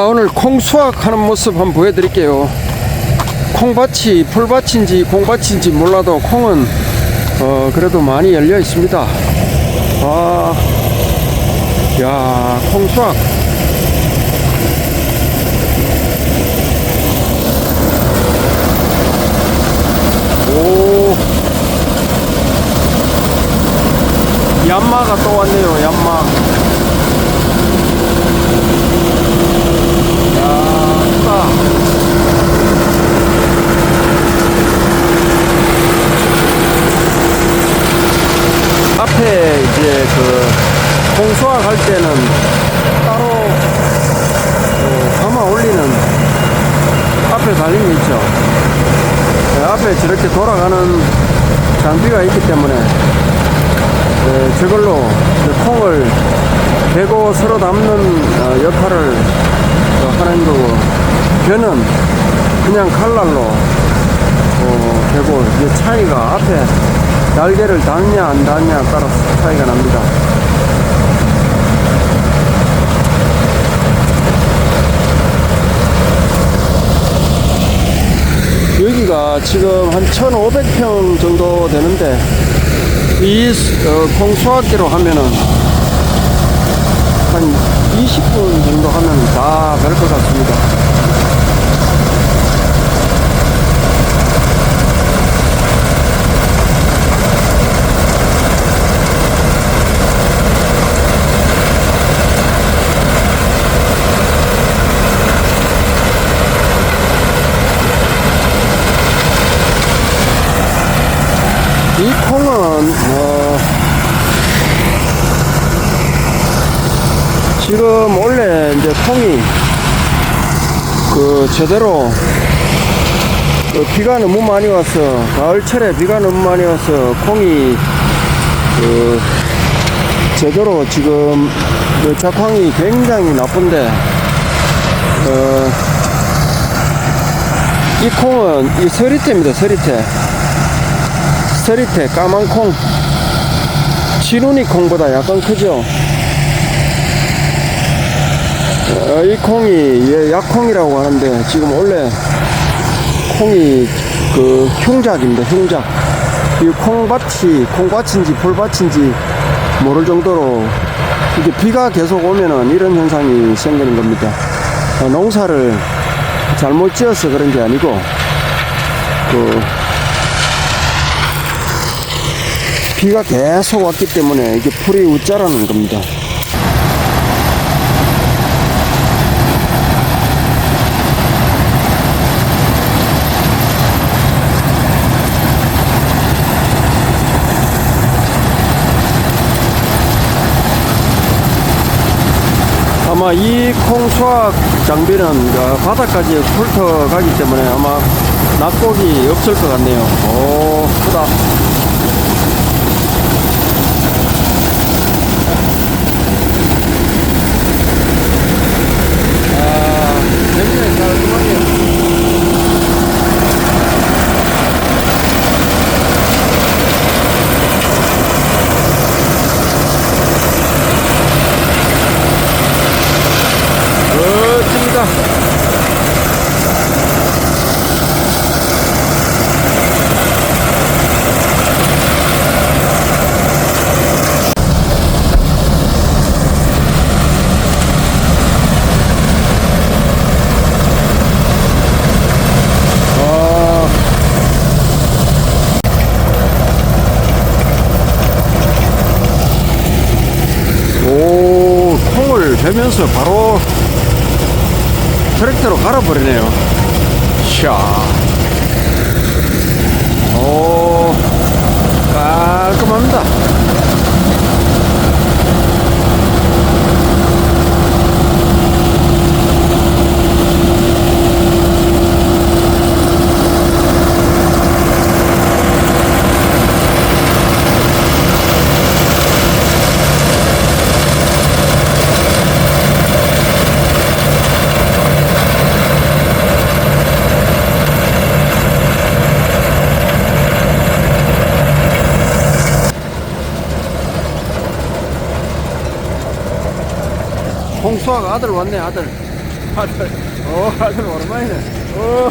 아, 오늘 콩 수확하는 모습 한번 보여드릴게요. 콩밭이 풀밭인지 공밭인지 몰라도 콩은 어, 그래도 많이 열려 있습니다. 아, 야, 콩 수확. 오, 얀마가 또 왔네요, 얀마. 야, 크다. 이제 그 공수학 할 때는 따로 어, 담아 올리는 앞에 달린 게 있죠. 네, 앞에 저렇게 돌아가는 장비가 있기 때문에 네, 저걸로 콩을 대고 서로 담는 어, 역할을 어, 하는 거고 변은 그냥 칼날로 어, 되고 이제 차이가 앞에 날개를 닿냐 안 닿냐 따라서 차이가 납니다. 여기가 지금 한 1,500평 정도 되는데 이 어, 콩수확기로 하면은 한 20분 정도 하면 다될것 같습니다. 어, 지금 원래 이제 콩이 그 제대로 그 비가 너무 많이 와서 가을철에 비가 너무 많이 와서 콩이 그 제대로 지금 그 작황이 굉장히 나쁜데 어, 이 콩은 이 서리태입니다 서리태 서리태 까만 콩. 지눈이 콩보다 약간 크죠? 어, 이 콩이 예, 약콩이라고 하는데 지금 원래 콩이 그 흉작입니다 흉작. 이 콩밭이 콩밭인지 풀밭인지 모를 정도로 이게 비가 계속 오면은 이런 현상이 생기는 겁니다. 어, 농사를 잘못 지어서 그런 게 아니고 그 비가 계속 왔기 때문에 이게 풀이 웃자라는 겁니다. 아마 이 콩수확 장비는 어, 바닥까지 훑어 가기 때문에 아마 낙곡이 없을 것 같네요. 오, 크다. 아, 굉장히 깔끔하네요. 멋집니다. 아. 오, 베면서 바로 트랙터로 갈아버리네요. 샤. 오, 깔끔합니다. 홍수아가 아들 왔네 아들 아들, 어, 아들 오랜만이네. 어.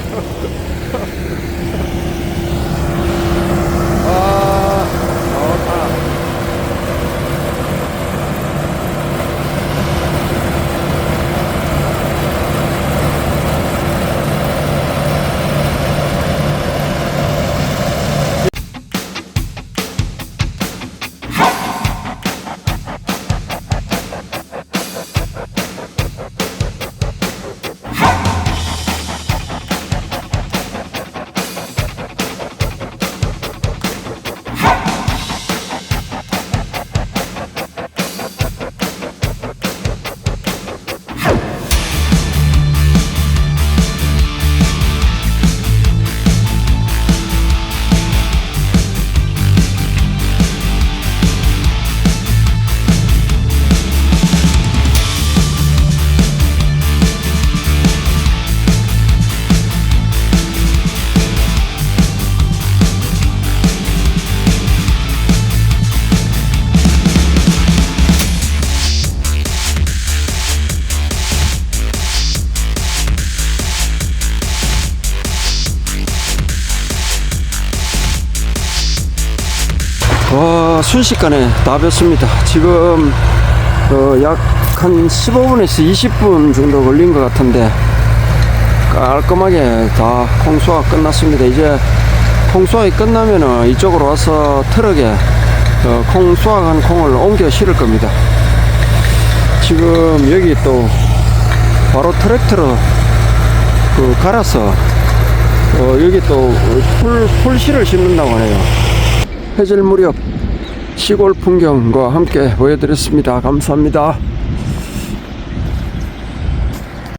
와, 순식간에 다 뵀습니다. 지금, 어, 약한 15분에서 20분 정도 걸린 것 같은데, 깔끔하게 다 콩수화 끝났습니다. 이제 콩수화가 끝나면은 이쪽으로 와서 트럭에 어, 콩 수확한 콩을 옮겨 실을 겁니다. 지금 여기 또 바로 트랙터로 그 갈아서 어, 여기 또 풀, 풀실을 심는다고 하네요. 해질 무렵 시골 풍경과 함께 보여드렸습니다. 감사합니다.